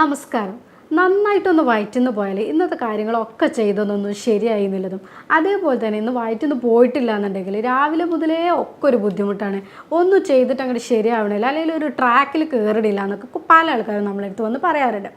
നമസ്കാരം. നന്നായിട്ടൊന്ന് വയറ്റിന്ന് പോയാൽ ഇന്നത്തെ കാര്യങ്ങളൊക്കെ ചെയ്തതൊന്നും ശരിയായി എന്നുള്ളതും അതേപോലെ തന്നെ ഇന്ന് വയറ്റിന്ന് പോയിട്ടില്ല എന്നുണ്ടെങ്കിൽ രാവിലെ മുതലേ ഒക്കെ ഒരു ബുദ്ധിമുട്ടാണ്. ഒന്നും ചെയ്തിട്ട് അങ്ങോട്ട് ശരിയാവണില്ല. അല്ലെങ്കിൽ ഒരു ട്രാക്കിൽ കയറിയില്ല എന്നൊക്കെ പല ആൾക്കാരും നമ്മളെടുത്ത് വന്ന് പറയാറുണ്ട്.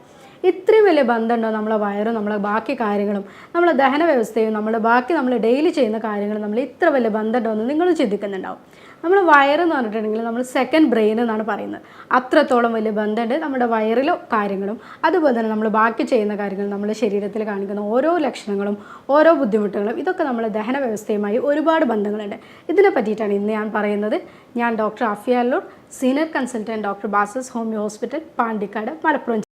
ഇത്രയും വലിയ ബന്ധമുണ്ടോ നമ്മളെ വയറും നമ്മളെ ബാക്കി കാര്യങ്ങളും? നമ്മളെ ദഹന വ്യവസ്ഥയും നമ്മുടെ ബാക്കി നമ്മൾ ഡെയിലി ചെയ്യുന്ന കാര്യങ്ങളും നമ്മൾ ഇത്ര വലിയ ബന്ധമുണ്ടോ എന്ന് നിങ്ങൾ ചിന്തിക്കുന്നുണ്ടാവും. നമ്മൾ വയറെന്ന് പറഞ്ഞിട്ടുണ്ടെങ്കിൽ നമ്മൾ സെക്കൻഡ് ബ്രെയിൻ എന്നാണ് പറയുന്നത്. അത്രത്തോളം വലിയ ബന്ധമുണ്ട് നമ്മുടെ വയറിലോ കാര്യങ്ങളും അതുപോലെ തന്നെ നമ്മൾ ബാക്കി ചെയ്യുന്ന കാര്യങ്ങൾ നമ്മുടെ ശരീരത്തിൽ കാണിക്കുന്ന ഓരോ ലക്ഷണങ്ങളും ഓരോ ബുദ്ധിമുട്ടുകളും ഇതൊക്കെ നമ്മുടെ ദഹന വ്യവസ്ഥയുമായി ഒരുപാട് ബന്ധങ്ങളുണ്ട്. ഇതിനെ പറ്റിയിട്ടാണ് ഇന്ന് ഞാൻ പറയുന്നത്. ഞാൻ doctor Afiya Allur senior consultant doctor Basas homeo hospital Pandikkad Malappuram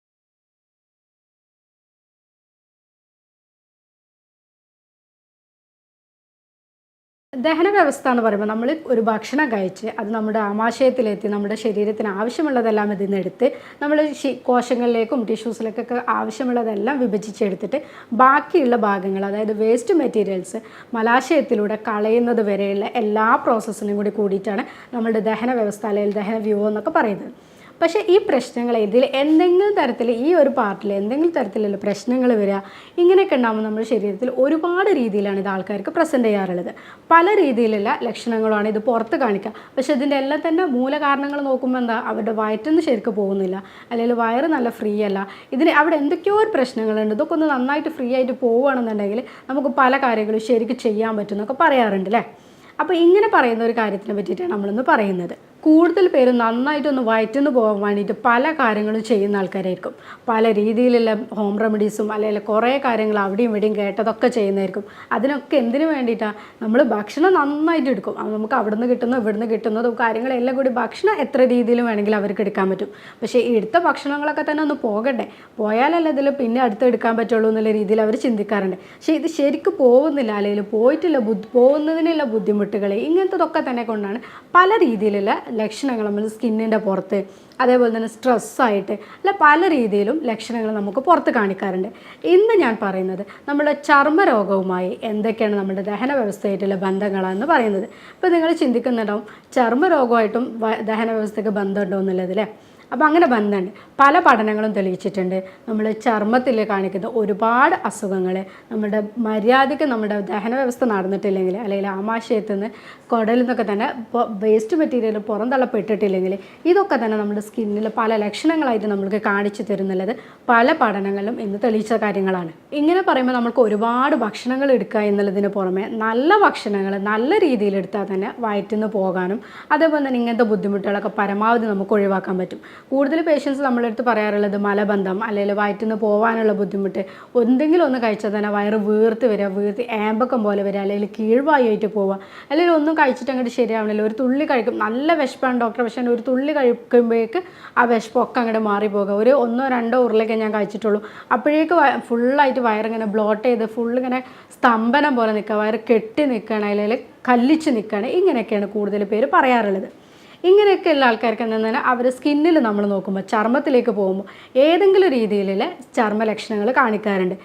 ദഹന വ്യവസ്ഥ എന്ന് പറയുമ്പോൾ നമ്മൾ ഒരു ഭക്ഷണം കഴിച്ച് അത് നമ്മുടെ ആമാശയത്തിലെത്തി നമ്മുടെ ശരീരത്തിന് ആവശ്യമുള്ളതെല്ലാം ഇതിൽ നിന്ന് എടുത്ത് നമ്മൾ കോശങ്ങളിലേക്കും ടിഷ്യൂസിലേക്കൊക്കെ ആവശ്യമുള്ളതെല്ലാം വിഭജിച്ചെടുത്തിട്ട് ബാക്കിയുള്ള ഭാഗങ്ങൾ അതായത് വേസ്റ്റ് മെറ്റീരിയൽസ് മലാശയത്തിലൂടെ കളയുന്നത് വരെയുള്ള എല്ലാ പ്രോസസ്സിനും കൂടി കൂടിയിട്ടാണ് നമ്മുടെ ദഹന വ്യവസ്ഥ അല്ലെങ്കിൽ ദഹന വ്യൂഹം എന്നൊക്കെ പറയുന്നത്. പക്ഷേ ഈ പ്രശ്നങ്ങൾ ഇതിൽ എന്തെങ്കിലും തരത്തിൽ ഈ ഒരു പാർട്ടിൽ എന്തെങ്കിലും തരത്തിലുള്ള പ്രശ്നങ്ങൾ വരിക ഇങ്ങനെയൊക്കെ ഉണ്ടാകുമ്പോൾ നമ്മുടെ ശരീരത്തിൽ ഒരുപാട് രീതിയിലാണ് ഇത് ആൾക്കാർക്ക് പ്രസന്റ് ചെയ്യാറുള്ളത്. പല രീതിയിലുള്ള ലക്ഷണങ്ങളാണ് ഇത് പുറത്ത് കാണിക്കുക. പക്ഷേ ഇതിന്റെ എല്ലാം തന്നെ മൂലകാരണങ്ങൾ നോക്കുമ്പോൾ എന്താ? അവരുടെ വയറ്റൊന്നും ശരിക്കും പോകുന്നില്ല. അല്ലെങ്കിൽ വയറ് നല്ല ഫ്രീ അല്ല. ഇതിന് അവിടെ എന്തൊക്കെയോ ഒരു പ്രശ്നങ്ങളുണ്ട്. ഇതൊക്കെ ഒന്ന് നന്നായിട്ട് ഫ്രീ ആയിട്ട് പോവുകയാണെന്നുണ്ടെങ്കിൽ നമുക്ക് പല കാര്യങ്ങളും ശരിക്കും ചെയ്യാൻ പറ്റും എന്നൊക്കെ പറയാറുണ്ട് അല്ലേ? അപ്പോൾ ഇങ്ങനെ പറയുന്ന ഒരു കാര്യത്തിനെ പറ്റിയിട്ടാണ് നമ്മളിന്ന് പറയുന്നത്. കൂടുതൽ പേര് നന്നായിട്ടൊന്ന് വയറ്റുന്നു പോകാൻ വേണ്ടിയിട്ട് പല കാര്യങ്ങളും ചെയ്യുന്ന ആൾക്കാരായിരിക്കും. പല രീതിയിലുള്ള ഹോം റെമഡീസും അല്ലെങ്കിൽ കുറേ കാര്യങ്ങൾ അവിടെയും ഇവിടെയും കേട്ടതൊക്കെ ചെയ്യുന്നതായിരിക്കും. അതിനൊക്കെ എന്തിനു വേണ്ടിയിട്ടാണ് നമ്മൾ ഭക്ഷണം നന്നായിട്ട് എടുക്കും. നമുക്ക് അവിടെ നിന്ന് കിട്ടുന്നു ഇവിടുന്ന് കിട്ടുന്നതും കാര്യങ്ങളെല്ലാം കൂടി ഭക്ഷണം എത്ര രീതിയിൽ വേണമെങ്കിലും അവർക്ക് എടുക്കാൻ പറ്റും. പക്ഷേ എടുത്ത ഭക്ഷണങ്ങളൊക്കെ തന്നെ ഒന്ന് പോകട്ടെ പോയാലല്ലേ ഇതിൽ പിന്നെ അടുത്ത് എടുക്കാൻ പറ്റുള്ളൂ എന്നുള്ള രീതിയിൽ അവർ ചിന്തിക്കാറുണ്ട്. പക്ഷേ ഇത് ശരിക്കും പോകുന്നില്ല അല്ലെങ്കിൽ പോയിട്ടില്ല ബുദ്ധി പോകുന്നതിനുള്ള ബുദ്ധിമുട്ടുകൾ ഇങ്ങനത്തതൊക്കെ തന്നെ കൊണ്ടാണ് പല രീതിയിലുള്ള ലക്ഷണങ്ങൾ നമ്മൾ സ്കിന്നിന്റെ പുറത്ത് അതേപോലെ തന്നെ സ്ട്രെസ്സായിട്ട് അല്ല പല രീതിയിലും ലക്ഷണങ്ങൾ നമുക്ക് പുറത്ത് കാണിക്കാറുണ്ട്. ഇന്ന് ഞാൻ പറയുന്നത് നമ്മുടെ ചർമ്മരോഗവുമായി എന്തൊക്കെയാണ് നമ്മുടെ ദഹന വ്യവസ്ഥയായിട്ടുള്ള ബന്ധങ്ങളാണെന്ന് പറയുന്നത്. ഇപ്പോൾ നിങ്ങൾ ചിന്തിക്കുന്നുണ്ടാവും ചർമ്മരോഗമായിട്ടും ദഹന വ്യവസ്ഥയ്ക്ക് ബന്ധമുണ്ടോ എന്നുള്ളത് അല്ലേ? അപ്പോൾ അങ്ങനെ ബന്ധമുണ്ട് പല പഠനങ്ങളും തെളിയിച്ചിട്ടുണ്ട്. നമ്മൾ ചർമ്മത്തിൽ കാണിക്കുന്ന ഒരുപാട് അസുഖങ്ങൾ നമ്മുടെ മര്യാദയ്ക്ക് നമ്മുടെ ദഹന വ്യവസ്ഥ നടന്നിട്ടില്ലെങ്കിൽ അല്ലെങ്കിൽ ആമാശയത്തിൽ നിന്ന് കുടലിൽ നിന്നൊക്കെ തന്നെ വേസ്റ്റ് മെറ്റീരിയൽ പുറന്തള്ളപ്പെട്ടിട്ടില്ലെങ്കിൽ ഇതൊക്കെ തന്നെ നമ്മുടെ സ്കിന്നിൽ പല ലക്ഷണങ്ങളായിട്ട് നമ്മൾക്ക് കാണിച്ചു തരുന്നുള്ളത് പല പഠനങ്ങളിലും ഇന്ന് തെളിയിച്ച കാര്യങ്ങളാണ്. ഇങ്ങനെ പറയുമ്പോൾ നമുക്ക് ഒരുപാട് ഭക്ഷണങ്ങൾ എടുക്കുക എന്നുള്ളതിന് പുറമെ നല്ല ഭക്ഷണങ്ങൾ നല്ല രീതിയിൽ എടുത്താൽ തന്നെ വയറ്റിൽ നിന്ന് പോകാനും അതേപോലെ തന്നെ ഇങ്ങനത്തെ ബുദ്ധിമുട്ടുകളൊക്കെ പരമാവധി നമുക്ക് ഒഴിവാക്കാൻ പറ്റും. കൂടുതൽ പേഷ്യൻസ് നമ്മളെടുത്ത് പറയാറുള്ളത് മലബന്ധം അല്ലെങ്കിൽ വയറ്റിൽ നിന്ന് പോകാനുള്ള ബുദ്ധിമുട്ട് എന്തെങ്കിലും ഒന്ന് കഴിച്ചാൽ തന്നെ വയറ് വീർത്ത് വരിക വീർത്ത് ഏമ്പക്കം പോലെ വരിക അല്ലെങ്കിൽ കീഴ്വായി ആയിട്ട് പോവുക അല്ലെങ്കിൽ ഒന്നും കഴിച്ചിട്ട് അങ്ങോട്ട് ശരിയാവണില്ല. ഒരു തുള്ളി കഴിക്കും നല്ല വിശപ്പാണ് ഡോക്ടർ പക്ഷേ ഒരു തുള്ളി കഴിക്കുമ്പോഴേക്ക് ആ വിശപ്പൊക്കെ അങ്ങോട്ട് മാറിപ്പോകുക ഒരു ഒന്നോ രണ്ടോ ഉരുളൊക്കെ ഞാൻ കഴിച്ചിട്ടുള്ളൂ. അപ്പോഴേക്ക് ഫുള്ളായിട്ട് വയറിങ്ങനെ ബ്ലോട്ട് ചെയ്ത് ഫുൾ ഇങ്ങനെ സ്തംഭനം പോലെ നിൽക്കുക വയറ് കെട്ടി നിൽക്കണം അല്ലെങ്കിൽ കല്ലിച്ച് നിൽക്കുകയാണ് ഇങ്ങനെയൊക്കെയാണ് കൂടുതൽ പേര് പറയാറുള്ളത്. ഇങ്ങനെയൊക്കെയുള്ള ആൾക്കാർക്ക് എന്താ പറഞ്ഞാൽ അവർ സ്കിന്നിൽ നമ്മൾ നോക്കുമ്പോൾ ചർമ്മത്തിലേക്ക് പോകുമ്പോൾ ഏതെങ്കിലും രീതിയിലുള്ള ചർമ്മ ലക്ഷണങ്ങൾ കാണിക്കാറുണ്ട്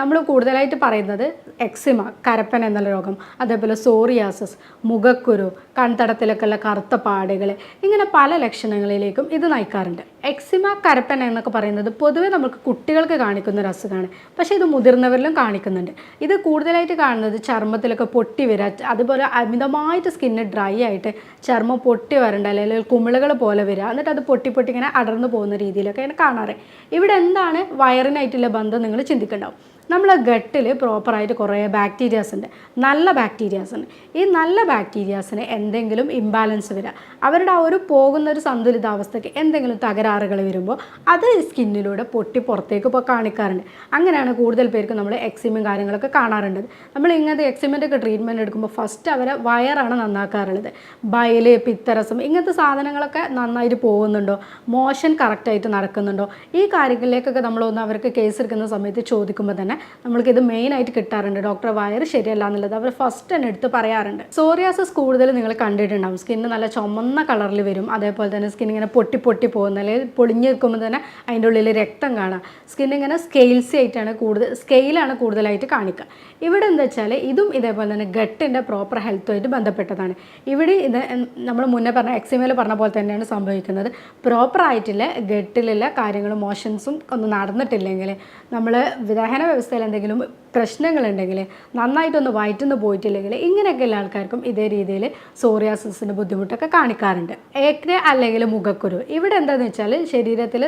നമ്മൾ കൂടുതലായിട്ട് പറയുന്നത് എക്സിമ കരപ്പൻ എന്നുള്ള രോഗം അതേപോലെ സോറിയാസസ് മുഖക്കുരു കൺതടത്തിലൊക്കെയുള്ള കറുത്ത പാടുകൾ ഇങ്ങനെ പല ലക്ഷണങ്ങളിലേക്കും ഇത് നയിക്കാറുണ്ട്. എക്സിമ കരപ്പൻ എന്നൊക്കെ പറയുന്നത് പൊതുവേ നമുക്ക് കുട്ടികൾക്ക് കാണിക്കുന്ന ഒരു അസുഖമാണ്. പക്ഷേ ഇത് മുതിർന്നവരിലും കാണിക്കുന്നുണ്ട്. ഇത് കൂടുതലായിട്ട് കാണുന്നത് ചർമ്മത്തിലൊക്കെ പൊട്ടി വരിക അതുപോലെ അമിതമായിട്ട് സ്കിന്ന് ഡ്രൈ ആയിട്ട് ചർമ്മം പൊട്ടി വരണ്ട അല്ലെങ്കിൽ കുമിളകൾ പോലെ വരിക എന്നിട്ട് അത് പൊട്ടി പൊട്ടി ഇങ്ങനെ അടർന്നു പോകുന്ന രീതിയിലൊക്കെ ഇങ്ങനെ കാണാറ്. ഇവിടെ എന്താണ് വയറിനായിട്ടുള്ള ബന്ധം നിങ്ങൾ ചിന്തിക്കുന്നുണ്ടാവും നമ്മളെ ഗട്ടിൽ പ്രോപ്പറായിട്ട് കുറേ ബാക്ടീരിയാസ് ഉണ്ട്. നല്ല ബാക്ടീരിയാസ് ഉണ്ട്. ഈ നല്ല ബാക്ടീരിയാസിന് എന്തെങ്കിലും ഇംബാലൻസ് വരിക അവരുടെ ആ ഒരു പോകുന്ന ഒരു സന്തുലിതാവസ്ഥയ്ക്ക് എന്തെങ്കിലും തകരാറുകൾ വരുമ്പോൾ അത് സ്കിന്നിലൂടെ പൊട്ടി പുറത്തേക്ക് ഇപ്പോൾ കാണിക്കാറുണ്ട്. അങ്ങനെയാണ് കൂടുതൽ പേർക്ക് നമ്മൾ എക്സിമും കാര്യങ്ങളൊക്കെ കാണാറുണ്ട്. നമ്മൾ ഇങ്ങനത്തെ എക്സിമിന്റെ ഒക്കെ ട്രീറ്റ്മെന്റ് എടുക്കുമ്പോൾ ഫസ്റ്റ് അവരെ വയറാണ് നന്നാക്കാറുള്ളത്. ബയൽ പിത്തരസം ഇങ്ങനത്തെ സാധനങ്ങളൊക്കെ നന്നായിട്ട് പോകുന്നുണ്ടോ? മോഷൻ കറക്റ്റായിട്ട് നടക്കുന്നുണ്ടോ? ഈ കാര്യങ്ങളിലേക്കൊക്കെ നമ്മളൊന്ന് അവർക്ക് കേസ് എടുക്കുന്ന സമയത്ത് ചോദിക്കുമ്പോൾ തന്നെ നമ്മൾക്ക് ഇത് മെയിനായിട്ട് കിട്ടാറുണ്ട്. ഡോക്ടർ വയറ് ശരിയല്ല എന്നുള്ളത് അവർ ഫസ്റ്റ് തന്നെ എടുത്ത് പറയാറുണ്ട്. സോറിയാസസ് കൂടുതൽ നിങ്ങൾ കണ്ടിട്ടുണ്ടാവും. സ്കിന്ന് നല്ല ചുമന്ന കളറിൽ വരും. അതേപോലെ തന്നെ സ്കിൻ ഇങ്ങനെ പൊട്ടി പൊട്ടി പോകുന്ന അല്ലെങ്കിൽ പൊളിഞ്ഞു നിൽക്കുമ്പോൾ തന്നെ അതിന്റെ ഉള്ളിൽ രക്തം കാണാം. സ്കിൻ ഇങ്ങനെ സ്കെയിൽസി ആയിട്ടാണ് കൂടുതൽ സ്കെയിലാണ് കൂടുതലായിട്ട് കാണിക്കുക ഇവിടെ എന്താ വെച്ചാൽ ഇതും ഇതേപോലെ തന്നെ ഗട്ടിന്റെ പ്രോപ്പർ ഹെൽത്തുമായിട്ട് ബന്ധപ്പെട്ടതാണ്. ഇവിടെ ഇത് നമ്മൾ മുന്നേ പറഞ്ഞ എക്സിമയിൽ പറഞ്ഞ പോലെ തന്നെയാണ് സംഭവിക്കുന്നത്. പ്രോപ്പറായിട്ടുള്ള ഗട്ടിലുള്ള കാര്യങ്ങളും മോഷൻസും ഒന്നും നടന്നിട്ടില്ലെങ്കിൽ നമ്മൾ ദഹന വ്യവസ്ഥയിൽ എന്തെങ്കിലും പ്രശ്നങ്ങളുണ്ടെങ്കിൽ നന്നായിട്ടൊന്ന് വയറ്റുന്ന് പോയിട്ടില്ലെങ്കിൽ ഇങ്ങനെയൊക്കെയുള്ള ആൾക്കാർക്കും ഇതേ രീതിയിൽ സോറിയാസിന് ബുദ്ധിമുട്ടൊക്കെ കാണിക്കാറുണ്ട്. ഏക്നെ അല്ലെങ്കിൽ മുഖക്കുരു. ഇവിടെ എന്താണെന്ന് വെച്ചാൽ ശരീരത്തിൽ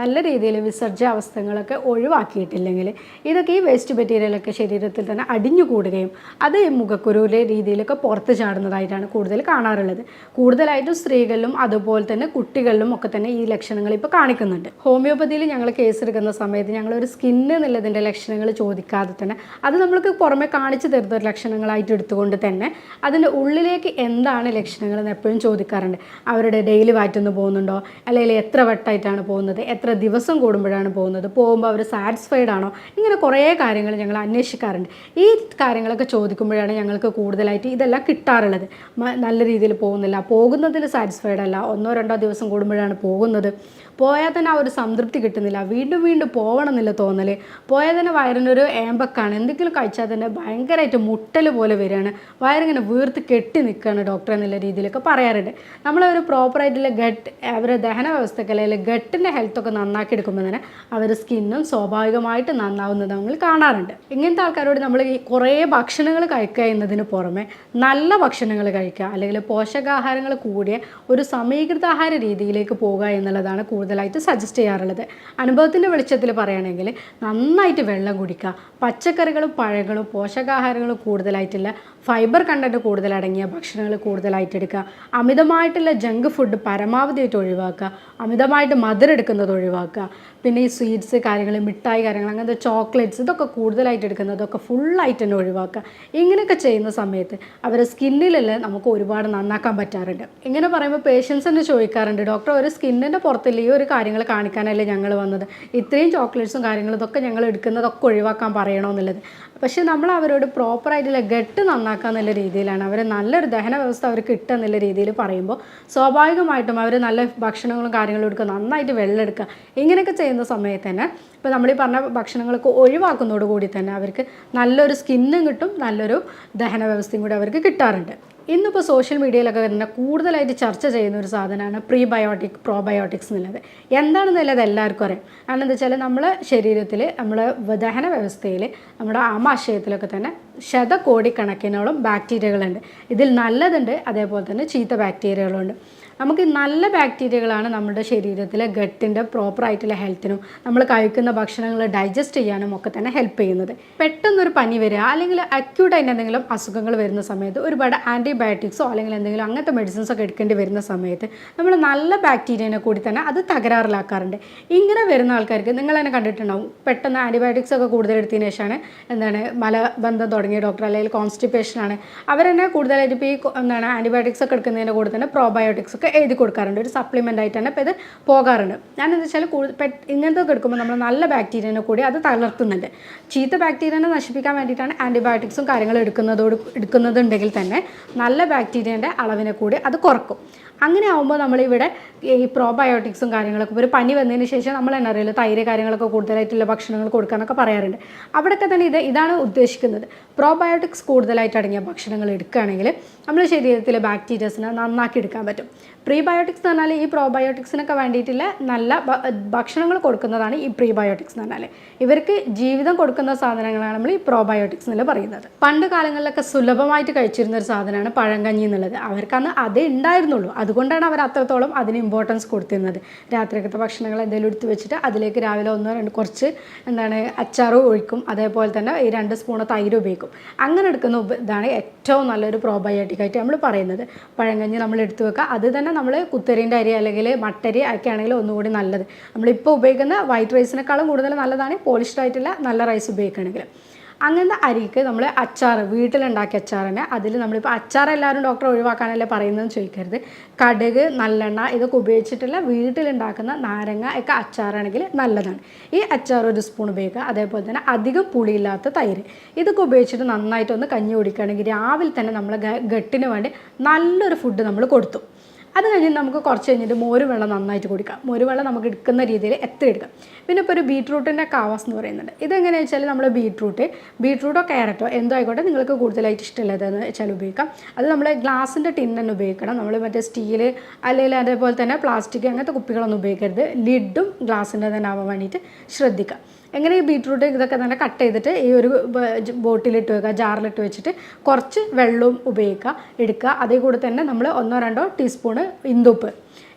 നല്ല രീതിയിൽ വിസർജ്യ അവസ്ഥകളൊക്കെ ഒഴിവാക്കിയിട്ടില്ലെങ്കിൽ ഇതൊക്കെ ഈ വേസ്റ്റ് മെറ്റീരിയലൊക്കെ ശരീരത്തിൽ തന്നെ അടിഞ്ഞു കൂടുകയും അത് ഈ മുഖക്കുരുവിലെ രീതിയിലൊക്കെ പുറത്ത് ചാടുന്നതായിട്ടാണ് കൂടുതൽ കാണാറുള്ളത്. കൂടുതലായിട്ടും സ്ത്രീകളിലും അതുപോലെ തന്നെ കുട്ടികളിലും ഒക്കെ തന്നെ ഈ ലക്ഷണങ്ങൾ ഇപ്പോൾ കാണിക്കുന്നുണ്ട്. ഹോമിയോപ്പതിയിൽ ഞങ്ങൾ കേസ് എടുക്കുന്ന സമയത്ത് ഞങ്ങൾ ഒരു സ്കിന്ന് എന്നുള്ളതിന്റെ ലക്ഷണങ്ങൾ ചോദിക്കാതെ തന്നെ അത് നമ്മൾക്ക് പുറമെ കാണിച്ചു തരുന്ന ഒരു ലക്ഷണങ്ങളായിട്ട് എടുത്തുകൊണ്ട് തന്നെ അതിന്റെ ഉള്ളിലേക്ക് എന്താണ് ലക്ഷണങ്ങൾ എന്ന് എപ്പോഴും ചോദിക്കാറുണ്ട്. അവരുടെ ഡെയിലി വാറ്റൊന്ന് പോകുന്നുണ്ടോ? അല്ലെങ്കിൽ എത്ര വട്ടമായിട്ടാണ് പോകുന്നത്? എത്ര ദിവസം കൂടുമ്പോഴാണ് പോകുന്നത്? പോകുമ്പോൾ അവർ സാറ്റിസ്ഫൈഡ് ആണോ? ഇങ്ങനെ കുറേ കാര്യങ്ങൾ ഞങ്ങൾ അന്വേഷിക്കാറുണ്ട്. ഈ കാര്യങ്ങളൊക്കെ ചോദിക്കുമ്പോഴാണ് ഞങ്ങൾക്ക് കൂടുതലായിട്ട് ഇതെല്ലാം കിട്ടാറുള്ളത്. നല്ല രീതിയിൽ പോകുന്നില്ല. പോകുന്നതിൽ സാറ്റിസ്ഫൈഡ് അല്ല. ഒന്നോ രണ്ടോ ദിവസം കൂടുമ്പോഴാണ് പോകുന്നത്. പോയാൽ തന്നെ ആ ഒരു സംതൃപ്തി കിട്ടുന്നില്ല. വീണ്ടും വീണ്ടും പോകണം എന്നില്ല തോന്നൽ പോയാൽ തന്നെ വയറിനൊരു ഏമ്പക്കാണ്. എന്തെങ്കിലും കഴിച്ചാൽ തന്നെ ഭയങ്കരമായിട്ട് മുട്ടൽ പോലെ വരികയാണ്. വയറിങ്ങനെ വീർത്ത് കെട്ടി നിൽക്കുകയാണ് ഡോക്ടർ എന്നുള്ള രീതിയിലൊക്കെ പറയാറുണ്ട്. നമ്മളൊരു പ്രോപ്പറായിട്ടുള്ള ഗട്ട് അവരുടെ ദഹന വ്യവസ്ഥയ്ക്ക് അല്ലെങ്കിൽ ഗട്ടിന്റെ ഹെൽത്തൊക്കെ നന്നാക്കി എടുക്കുമ്പോൾ തന്നെ അവരുടെ സ്കിന്നും സ്വാഭാവികമായിട്ട് നന്നാവുന്നത് നമ്മൾ കാണാറുണ്ട്. ഇങ്ങനത്തെ ആൾക്കാരോട് നമ്മൾ ഈ കുറേ ഭക്ഷണങ്ങൾ കഴിക്കുക എന്നതിന് പുറമെ നല്ല ഭക്ഷണങ്ങൾ കഴിക്കുക അല്ലെങ്കിൽ പോഷകാഹാരങ്ങൾ കൂടിയ ഒരു സമീകൃതാഹാര രീതിയിലേക്ക് പോകുക എന്നുള്ളതാണ് കൂടുതലായിട്ട് സജസ്റ്റ് ചെയ്യാറുള്ളത്. അനുഭവത്തിന്റെ വെളിച്ചത്തിൽ പറയുകയാണെങ്കിൽ നന്നായിട്ട് വെള്ളം കുടിക്കുക. പച്ചക്കറികളും പഴങ്ങളും പോഷകാഹാരങ്ങളും കൂടുതലായിട്ടുള്ള ഫൈബർ കണ്ടന്റ് കൂടുതലടങ്ങിയ ഭക്ഷണങ്ങൾ കൂടുതലായിട്ട് എടുക്കുക. അമിതമായിട്ടുള്ള ജങ്ക് ഫുഡ് പരമാവധിയായിട്ട് ഒഴിവാക്കുക. അമിതമായിട്ട് മധുരം എടുക്കുന്നത് ഒഴിവാക്കുക. പിന്നെ ഈ സ്വീറ്റ്സ് കാര്യങ്ങൾ മിഠായി കാര്യങ്ങൾ അങ്ങനത്തെ ചോക്ലേറ്റ്സ് ഇതൊക്കെ കൂടുതലായിട്ട് എടുക്കുന്നതൊക്കെ ഫുള്ളായിട്ട് തന്നെ ഒഴിവാക്കുക. ഇങ്ങനെയൊക്കെ ചെയ്യുന്ന സമയത്ത് അവരുടെ സ്കിന്നിലെല്ലാം നമുക്ക് ഒരുപാട് നന്നാക്കാൻ പറ്റാറുണ്ട്. ഇങ്ങനെ പറയുമ്പോൾ പേഷ്യൻസ് തന്നെ ചോദിക്കാറുണ്ട് ഡോക്ടർ ഒരു സ്കിന്നിന്റെ പുറത്തില്ല ഈ ഒരു കാര്യങ്ങൾ കാണിക്കാനല്ലേ ഞങ്ങൾ വന്നത്? ഇത്രയും ചോക്ലേറ്റ്സും കാര്യങ്ങളും ഇതൊക്കെ ഞങ്ങൾ എടുക്കുന്നതൊക്കെ ഒഴിവാക്കാൻ പറയണമെന്നുള്ളത് പക്ഷേ നമ്മൾ അവരോട് പ്രോപ്പറായിട്ടുള്ള ഗട്ട് നന്നാക്കുക എന്നുള്ള രീതിയിലാണ്. അവർ നല്ലൊരു ദഹന വ്യവസ്ഥ അവർക്ക് കിട്ടുക എന്നുള്ള രീതിയിൽ പറയുമ്പോൾ സ്വാഭാവികമായിട്ടും അവർ നല്ല ഭക്ഷണങ്ങളും കാര്യങ്ങളും എടുക്കുക നന്നായിട്ട് വെള്ളം എടുക്കുക ഇങ്ങനെയൊക്കെ ചെയ്യുന്ന സമയത്ത് തന്നെ ഇപ്പോൾ നമ്മൾ ഈ പറഞ്ഞ ഭക്ഷണങ്ങളൊക്കെ ഒഴിവാക്കുന്നതോട് കൂടി തന്നെ അവർക്ക് നല്ലൊരു സ്കിന്നും കിട്ടും നല്ലൊരു ദഹന വ്യവസ്ഥയും കൂടി അവർക്ക് കിട്ടാറുണ്ട്. ഇന്നിപ്പോൾ സോഷ്യൽ മീഡിയയിലൊക്കെ തന്നെ കൂടുതലായിട്ട് ചർച്ച ചെയ്യുന്ന ഒരു സാധനമാണ് പ്രീബയോട്ടിക് പ്രോബയോട്ടിക്സ് എന്നുള്ളത്. എന്താണെന്നുള്ളത് എല്ലാവർക്കും അറിയാം. കാരണം എന്താ വെച്ചാൽ നമ്മളെ ശരീരത്തിൽ നമ്മളെ ദഹന വ്യവസ്ഥയിൽ നമ്മുടെ ആമാശയത്തിലൊക്കെ തന്നെ ശതകോടിക്കണക്കിനോളം ബാക്ടീരിയകളുണ്ട്. ഇതിൽ നല്ലതുണ്ട് അതേപോലെ തന്നെ ചീത്ത ബാക്ടീരിയകളുണ്ട് നമുക്ക് നല്ല ബാക്ടീരിയകളാണ് നമ്മുടെ ശരീരത്തിലെ ഗട്ടിന്റെ പ്രോപ്പറായിട്ടുള്ള ഹെൽത്തിനും നമ്മൾ കഴിക്കുന്ന ഭക്ഷണങ്ങൾ ഡൈജസ്റ്റ് ചെയ്യാനും ഒക്കെ തന്നെ ഹെൽപ്പ് ചെയ്യുന്നത്. പെട്ടെന്നൊരു പനി വരിക അല്ലെങ്കിൽ അക്യൂട്ടായിട്ട് എന്തെങ്കിലും അസുഖങ്ങൾ വരുന്ന സമയത്ത് ഒരുപാട് ആന്റിബയോട്ടിക്സോ അല്ലെങ്കിൽ എന്തെങ്കിലും അങ്ങനത്തെ മെഡിസിൻസൊക്കെ എടുക്കേണ്ടി വരുന്ന സമയത്ത് നമ്മൾ നല്ല ബാക്ടീരിയനെ കൂടി തന്നെ അത് തകരാറിലാക്കാറുണ്ട്. ഇങ്ങനെ വരുന്ന ആൾക്കാർക്ക് നിങ്ങൾ തന്നെ കണ്ടിട്ടുണ്ടാവും പെട്ടെന്ന് ആന്റിബയോട്ടിക്സ് ഒക്കെ കൂടുതൽ എടുത്തതിന് ശേഷമാണ് എന്താണ് മലബന്ധം തുടങ്ങിയ ഡോക്ടർ അല്ലെങ്കിൽ അവർ അവരെന്നെ കൂടുതലായിട്ട് ഇപ്പോൾ ഈ എന്താണ് ആന്റിബയോട്ടിക്സ് ഒക്കെ എടുക്കുന്നതിന്റെ കൂടെ തന്നെ പ്രോബയോട്ടിക്സ് ഒക്കെ എഴുതി കൊടുക്കാറുണ്ട്. ഒരു സപ്ലിമെന്റ് ആയിട്ടാണ് ഇപ്പോൾ ഇത് പോകാറുണ്ട്. എന്താ വെച്ചാൽ ഇങ്ങനത്തെ എടുക്കുമ്പോൾ നമ്മൾ നല്ല ബാക്ടീരിയനെ കൂടി അത് തളർത്തുന്നുണ്ട്. ചീത്ത ബാക്ടീരിയനെ നശിപ്പിക്കാൻ വേണ്ടിയിട്ടാണ് ആന്റിബയോട്ടിക്സും കാര്യങ്ങളും എടുക്കുന്നതോട് എടുക്കുന്നതുണ്ടെങ്കിൽ തന്നെ നല്ല ബാക്ടീരിയന്റെ അളവിനെ കൂടി അത് കുറക്കും. അങ്ങനെ ആകുമ്പോൾ നമ്മളിവിടെ ഈ പ്രോബയോട്ടിക്സും കാര്യങ്ങളൊക്കെ ഒരു പനി വന്നതിന് ശേഷം നമ്മൾ തന്നെ അറിയില്ല തൈര് കാര്യങ്ങളൊക്കെ കൂടുതലായിട്ടുള്ള ഭക്ഷണങ്ങൾ കൊടുക്കാനൊക്കെ പറയാറുണ്ട്. അവിടെയൊക്കെ തന്നെ ഇത് ഇതാണ് ഉദ്ദേശിക്കുന്നത്. പ്രോബയോട്ടിക്സ് കൂടുതലായിട്ട് അടങ്ങിയ ഭക്ഷണങ്ങൾ എടുക്കുകയാണെങ്കിൽ നമ്മുടെ ശരീരത്തിലെ ബാക്ടീരിയസിനെ നന്നാക്കി എടുക്കാൻ പറ്റും. പ്രീബയോട്ടിക്സ് എന്ന് പറഞ്ഞാൽ ഈ പ്രോബയോട്ടിക്സിനൊക്കെ വേണ്ടിയിട്ടുള്ള നല്ല ഭക്ഷണങ്ങൾ കൊടുക്കുന്നതാണ് ഈ പ്രീബയോട്ടിക്സ് എന്ന് പറഞ്ഞാൽ ഇവർക്ക് ജീവിതം കൊടുക്കുന്ന സാധനങ്ങളാണ് നമ്മൾ ഈ പ്രോബയോട്ടിക്സ് എന്നുള്ള പറയുന്നത്. പണ്ട് കാലങ്ങളിലൊക്കെ സുലഭമായിട്ട് കഴിച്ചിരുന്ന ഒരു സാധനമാണ് പഴങ്കഞ്ഞി എന്നുള്ളത്. അവർക്കന്ന് അതേ ഉണ്ടായിരുന്നുള്ളൂ. അതുകൊണ്ടാണ് അവർ അത്രത്തോളം അതിന് ഇമ്പോർട്ടൻസ് കൊടുത്തിരുന്നത്. രാത്രിക്കത്തെ ഭക്ഷണങ്ങൾ എന്തെങ്കിലും എടുത്ത് വെച്ചിട്ട് അതിലേക്ക് രാവിലെ ഒന്നോ രണ്ട് കുറച്ച് എന്താണ് അച്ചാറ് ഒഴിക്കും. അതേപോലെ തന്നെ ഈ രണ്ട് സ്പൂണ് തൈര് ഉപയോഗിക്കും. അങ്ങനെ എടുക്കുന്ന ഇതാണ് ഏറ്റവും നല്ലൊരു പ്രോബയോട്ടിക് ആയിട്ട് നമ്മൾ പറയുന്നത്. പഴങ്കഞ്ഞി നമ്മൾ എടുത്തു വെക്കുക. അത് തന്നെ നമ്മൾ കുത്തരീന്റെ അരി അല്ലെങ്കിൽ മട്ടരി ഒക്കെ ആണെങ്കിൽ ഒന്നുകൂടി നല്ലത്. നമ്മളിപ്പോൾ ഉപയോഗിക്കുന്ന വൈറ്റ് റൈസിനേക്കാളും കൂടുതൽ നല്ലതാണ്. പോളിഷ്ഡ് ആയിട്ടുള്ള നല്ല റൈസ് ഉപയോഗിക്കുകയാണെങ്കിൽ അങ്ങനത്തെ അരിക്ക് നമ്മൾ അച്ചാർ വീട്ടിലുണ്ടാക്കിയ അച്ചാറിന് അതിൽ നമ്മളിപ്പോൾ അച്ചാർ എല്ലാവരും ഡോക്ടർ ഒഴിവാക്കാനല്ലേ പറയുന്നതെന്ന് ചോദിക്കരുത്. കടുക് നല്ലെണ്ണ ഇതൊക്കെ ഉപയോഗിച്ചിട്ടുള്ള വീട്ടിലുണ്ടാക്കുന്ന നാരങ്ങ ഒക്കെ അച്ചാറാണെങ്കിൽ നല്ലതാണ്. ഈ അച്ചാർ ഒരു സ്പൂൺ ഉപയോഗിക്കുക. അതേപോലെ തന്നെ അധികം പുളിയില്ലാത്ത തൈര്. ഇതൊക്കെ ഉപയോഗിച്ചിട്ട് നന്നായിട്ടൊന്ന് കഞ്ഞി കുടിക്കുകയാണെങ്കിൽ രാവിലെ തന്നെ നമ്മൾ ഗട്ടിന് വേണ്ടി നല്ലൊരു ഫുഡ് നമ്മൾ കൊടുത്തു. അത് കഴിഞ്ഞ് നമുക്ക് കുറച്ച് കഴിഞ്ഞിട്ട് മോര് വെള്ളം നന്നായിട്ട് കുടിക്കാം. മോര് വെള്ളം നമുക്ക് എടുക്കുന്ന രീതിയിൽ എത്ര എടുക്കാം. പിന്നെ ഇപ്പോൾ ഒരു ബീട്രൂട്ടിന്റെ കാവാസ് എന്ന് പറയുന്നുണ്ട്. ഇതെങ്ങനെയാണെന്ന് വെച്ചാൽ നമ്മൾ ബീട്രൂട്ട് ബീട്രൂട്ടോ ക്യാരറ്റോ എന്തോ ആയിക്കോട്ടെ നിങ്ങൾക്ക് കൂടുതലായിട്ട് ഇഷ്ടമുള്ളതെന്ന് വെച്ചാൽ ഉപയോഗിക്കാം. അത് നമ്മൾ ഗ്ലാസിന്റെ ടിൻ തന്നെ ഉപയോഗിക്കണം. നമ്മൾ മറ്റേ സ്റ്റീൽ അല്ലെങ്കിൽ അതേപോലെ തന്നെ പ്ലാസ്റ്റിക് അങ്ങനത്തെ കുപ്പികളൊന്നും ഉപയോഗിക്കരുത്. ലിഡും ഗ്ലാസിന്റെ തന്നെ ആവാൻ വേണ്ടിയിട്ട് ശ്രദ്ധിക്കുക എങ്ങനെ ഈ ബീട്രൂട്ട് ഇതൊക്കെ തന്നെ കട്ട് ചെയ്തിട്ട് ഈ ഒരു ബോട്ടിലിട്ട് വെക്കുക ജാറിലിട്ട് വെച്ചിട്ട് കുറച്ച് വെള്ളവും ഉപയോഗിക്കുക എടുക്കുക. അതേ കൂടെ തന്നെ നമ്മൾ ഒന്നോ രണ്ടോ ടീസ്പൂണ് ഇന്തുപ്പ്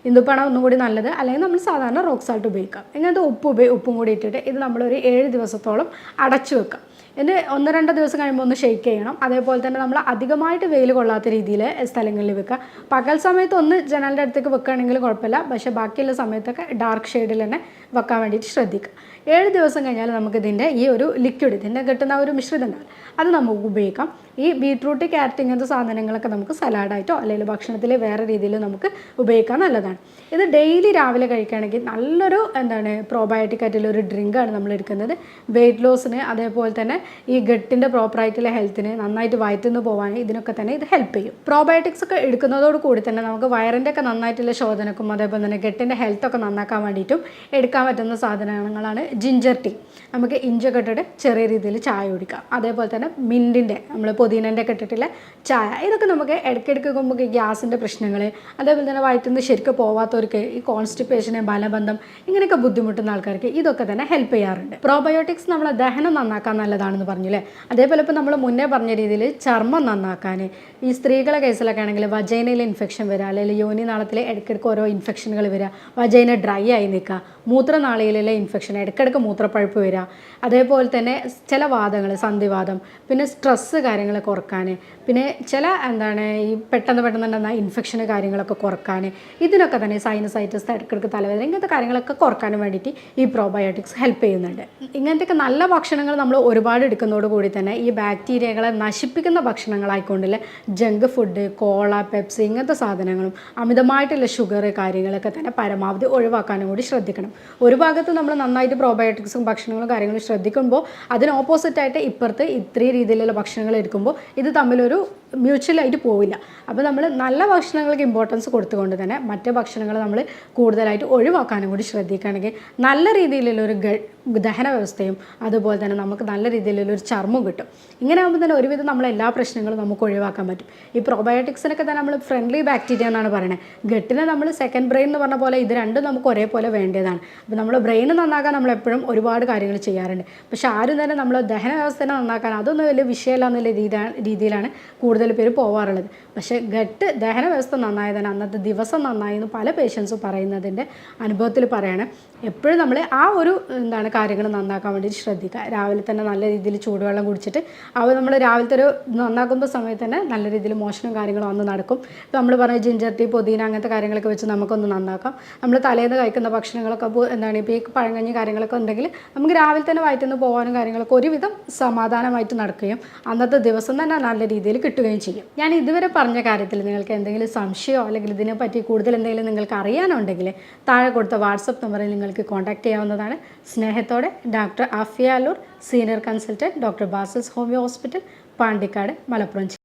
ഇന്തുപ്പാണ് ഒന്നും കൂടി നല്ലത്. അല്ലെങ്കിൽ നമ്മൾ സാധാരണ റോക്ക് സാൾട്ട് ഉപയോഗിക്കാം ഇങ്ങനത്തെ ഉപ്പ് ഉപയോഗി ഉപ്പും കൂടി ഇട്ടിട്ട് ഇത് നമ്മളൊരു ഏഴ് ദിവസത്തോളം അടച്ചു വെക്കാം എന്നിട്ട് ഒന്ന് രണ്ടോ ദിവസം കഴിയുമ്പോൾ ഒന്ന് ഷെയ്ക്ക് ചെയ്യണം. അതേപോലെ തന്നെ നമ്മൾ അധികമായിട്ട് വെയിൽ കൊള്ളാത്ത രീതിയിൽ സ്ഥലങ്ങളിൽ വെക്കുക. പകൽ സമയത്ത് ഒന്ന് ജനലിന്റെ അടുത്തേക്ക് വെക്കുകയാണെങ്കിൽ കുഴപ്പമില്ല. പക്ഷേ ബാക്കിയുള്ള സമയത്തൊക്കെ ഡാർക്ക് ഷെയ്ഡിൽ തന്നെ വെക്കാൻ വേണ്ടിയിട്ട് ശ്രദ്ധിക്കുക. ഏഴ് ദിവസം കഴിഞ്ഞാൽ നമുക്കിതിന്റെ ഈ ഒരു ലിക്വിഡ് ഇതിന്റെ കിട്ടുന്ന ഒരു മിശ്രിതം അത് നമുക്ക് ഉപയോഗിക്കാം. ഈ ബീട്രൂട്ട് ക്യാരറ്റ് ഇങ്ങനത്തെ സാധനങ്ങളൊക്കെ നമുക്ക് സലാഡായിട്ടോ അല്ലെങ്കിൽ ഭക്ഷണത്തിൽ വേറെ രീതിയിൽ നമുക്ക് ഉപയോഗിക്കാൻ നല്ലതാണ്. ഇത് ഡെയിലി രാവിലെ കഴിക്കുകയാണെങ്കിൽ നല്ലൊരു എന്താണ് പ്രോബയോട്ടിക് ആയിട്ടുള്ള ഒരു ഡ്രിങ്കാണ് നമ്മൾ എടുക്കുന്നത്. വെയിറ്റ് ലോസിന് അതേപോലെ തന്നെ ഈ ഗട്ടിന്റെ പ്രോപ്പറായിട്ടുള്ള ഹെൽത്തിന് നന്നായിട്ട് വയറ്റിൽ നിന്ന് പോകാൻ ഇതിനൊക്കെ തന്നെ ഇത് ഹെൽപ്പ് ചെയ്യും. പ്രോബയോട്ടിക്സ് ഒക്കെ എടുക്കുന്നതോട് കൂടി തന്നെ നമുക്ക് വയറിന്റെ ഒക്കെ നന്നായിട്ടുള്ള ശോധനക്കും അതേപോലെ തന്നെ ഗട്ടിന്റെ ഹെൽത്തൊക്കെ നന്നാക്കാൻ വേണ്ടിയിട്ടും എടുക്കാൻ പറ്റുന്ന സാധനങ്ങളാണ് ജിഞ്ചർ ടീ നമുക്ക് ഇഞ്ചൊക്കെ ഇട്ടിട്ട് ചെറിയ രീതിയിൽ ചായ കുടിക്കാം. അതേപോലെ തന്നെ മിന്റിന്റെ നമ്മൾ പുതിനന്റെ ഒക്കെ ഇട്ടിട്ടുള്ള ചായ. ഇതൊക്കെ നമുക്ക് ഇടയ്ക്കിടയ്ക്ക് നമുക്ക് ഗ്യാസിന്റെ പ്രശ്നങ്ങൾ അതേപോലെ തന്നെ വയറ്റിൽ നിന്ന് ശരിക്കും പോവാത്തവർക്ക് ഈ കോൺസ്റ്റിപ്പേഷന് ബലബന്ധം ഇങ്ങനെയൊക്കെ ബുദ്ധിമുട്ടുന്ന ആൾക്കാർക്ക് ഇതൊക്കെ തന്നെ ഹെൽപ്പ് ചെയ്യാറുണ്ട്. പ്രോബയോട്ടിക്സ് നമ്മളെ ദഹനം നന്നാക്കാൻ നല്ലതാണെന്ന് പറഞ്ഞില്ലേ? അതേപോലെ ഇപ്പോൾ നമ്മൾ മുന്നേ പറഞ്ഞ രീതിയിൽ ചർമ്മം നന്നാക്കാൻ ഈ സ്ത്രീകളെ കേസിലൊക്കെ ആണെങ്കിൽ വജൈനയിൽ ഇൻഫെക്ഷൻ വരിക അല്ലെങ്കിൽ യോനി നാളത്തിൽ ഇടയ്ക്കിടയ്ക്ക് ഓരോ ഇൻഫെക്ഷനുകൾ വരിക വജൈന ഡ്രൈ ആയി നിൽക്കുക മൂത്രനാളിയിലെ ഇൻഫെക്ഷൻ ഇടയ്ക്കിടയ്ക്ക് മൂത്രപ്പഴുപ്പ് വരിക. അതേപോലെ തന്നെ ചില വാദങ്ങൾ സന്ധിവാദം പിന്നെ സ്ട്രെസ്സ് കാര്യങ്ങൾ കുറയ്ക്കാൻ പിന്നെ ചില എന്താണ് ഈ പെട്ടെന്ന് പെട്ടെന്ന് തന്നെ ഇൻഫെക്ഷൻ കാര്യങ്ങളൊക്കെ കുറയ്ക്കാൻ ഇതിനൊക്കെ തന്നെ സൈനസൈറ്റിസ് ഇടയ്ക്കിടയ്ക്ക് തലവേദന ഇങ്ങനത്തെ കാര്യങ്ങളൊക്കെ കുറക്കാനും വേണ്ടിയിട്ട് ഈ പ്രോബയോട്ടിക്സ് ഹെൽപ്പ് ചെയ്യുന്നുണ്ട്. ഇങ്ങനത്തെയൊക്കെ നല്ല ഭക്ഷണങ്ങൾ നമ്മൾ ഒരുപാട് എടുക്കുന്നതോട് കൂടി തന്നെ ഈ ബാക്ടീരിയകളെ നശിപ്പിക്കുന്ന ഭക്ഷണങ്ങളായിക്കൊണ്ടില്ല ജങ്ക് ഫുഡ് കോള പെപ്സി ഇങ്ങനത്തെ സാധനങ്ങളും അമിതമായിട്ടുള്ള ഷുഗർ കാര്യങ്ങളൊക്കെ തന്നെ പരമാവധി ഒഴിവാക്കാനും കൂടി ശ്രദ്ധിക്കണം. ഒരു ഭാഗത്ത് നമ്മൾ നന്നായിട്ട് പ്രോബയോട്ടിക്സും ഭക്ഷണങ്ങളും കാര്യങ്ങളും ശ്രദ്ധിക്കുമ്പോൾ അതിന് ഓപ്പോസിറ്റായിട്ട് ഇപ്പുറത്ത് ഇത്രയും രീതിയിലുള്ള ഭക്ഷണങ്ങൾ എടുക്കുമ്പോൾ ഇത് തമ്മിലൊരു മ്യൂച്വലായിട്ട് പോവില്ല. അപ്പോൾ നമ്മൾ നല്ല ഭക്ഷണങ്ങൾക്ക് ഇമ്പോർട്ടൻസ് കൊടുത്തുകൊണ്ട് തന്നെ മറ്റ് ഭക്ഷണങ്ങൾ നമ്മൾ കൂടുതലായിട്ട് ഒഴിവാക്കാനും കൂടി ശ്രദ്ധിക്കുകയാണെങ്കിൽ നല്ല രീതിയിലുള്ള ഒരു ദഹന വ്യവസ്ഥയും അതുപോലെ തന്നെ നമുക്ക് നല്ല രീതിയിലുള്ള ഒരു ചർമ്മം കിട്ടും. ഇങ്ങനെ ആകുമ്പോൾ തന്നെ ഒരുവിധം നമ്മൾ എല്ലാ പ്രശ്നങ്ങളും നമുക്ക് ഒഴിവാക്കാൻ പറ്റും. ഈ പ്രോബയോട്ടിക്സിനൊക്കെ തന്നെ നമ്മൾ ഫ്രണ്ട്ലി ബാക്ടീരിയ എന്നാണ് പറയുന്നത്. ഗട്ടിനെ നമ്മൾ സെക്കൻഡ് ബ്രെയിൻ എന്ന് പറഞ്ഞ പോലെ ഇത് രണ്ടും നമുക്ക് ഒരേപോലെ വേണ്ടതാണ്. അപ്പോൾ നമ്മൾ ബ്രെയിൻ നന്നാക്കാൻ നമ്മൾ എപ്പോഴും ഒരുപാട് കാര്യങ്ങൾ ചെയ്യാറുണ്ട്. പക്ഷേ ആരും തന്നെ നമ്മൾ ദഹന വ്യവസ്ഥനെ നന്നാക്കാൻ അതൊന്നും വലിയ വിഷയമല്ല എന്നുള്ള രീതിയിലാണ് കൂടുതൽ പേര് പോവാറുള്ളത്. പക്ഷേ ഗട്ട് ദഹന വ്യവസ്ഥ നന്നായതാണ് അന്നത്തെ ദിവസം നന്നായി എന്ന് പല പേഷ്യൻസും പറയുന്നതിന്റെ അനുഭവത്തിൽ പറയണം. എപ്പോഴും നമ്മൾ ആ ഒരു എന്താണ് കാര്യങ്ങൾ നന്നാക്കാൻ വേണ്ടിയിട്ട് ശ്രദ്ധിക്കുക. രാവിലെ തന്നെ നല്ല രീതിയിൽ ചൂടുവെള്ളം കുടിച്ചിട്ട് അവ നമ്മൾ രാവിലത്തെ ഒരു നന്നാക്കുമ്പോൾ സമയത്ത് തന്നെ നല്ല രീതിയിൽ മോഷണം കാര്യങ്ങളും അന്ന് നടക്കും. നമ്മൾ പറഞ്ഞ ജിഞ്ചർ ടീ പൊതീന അങ്ങനത്തെ കാര്യങ്ങളൊക്കെ വെച്ച് നമുക്കൊന്ന് നന്നാക്കാം. നമ്മൾ തലേന്ന് കഴിക്കുന്ന ഭക്ഷണങ്ങളൊക്കെ എന്താണ് ഇപ്പോൾ ഈ പഴങ്കഞ്ഞി കാര്യങ്ങളൊക്കെ ഉണ്ടെങ്കിൽ നമുക്ക് രാവിലെ തന്നെ വയറ്റുനിന്ന് പോകാനും കാര്യങ്ങളൊക്കെ ഒരുവിധം സമാധാനമായിട്ട് നടക്കുകയും അന്നത്തെ ദിവസം തന്നെ നല്ല രീതിയിൽ കിട്ടുകയും ചെയ്യും. ഞാൻ ഇതുവരെ പറഞ്ഞ കാര്യത്തിൽ നിങ്ങൾക്ക് എന്തെങ്കിലും സംശയമോ അല്ലെങ്കിൽ ഇതിനെപ്പറ്റി കൂടുതൽ എന്തെങ്കിലും നിങ്ങൾക്ക് അറിയാനുണ്ടെങ്കിൽ താഴെ കൊടുത്ത വാട്സപ്പ് നമ്പറിൽ നിങ്ങൾക്ക് കോൺടാക്ട് ചെയ്യാവുന്നതാണ്. സ്നേഹത്തോടെ doctor അഫിയാലൂർ senior consultant doctor ബാസസ് homeo hospital Pandikkad Malappuram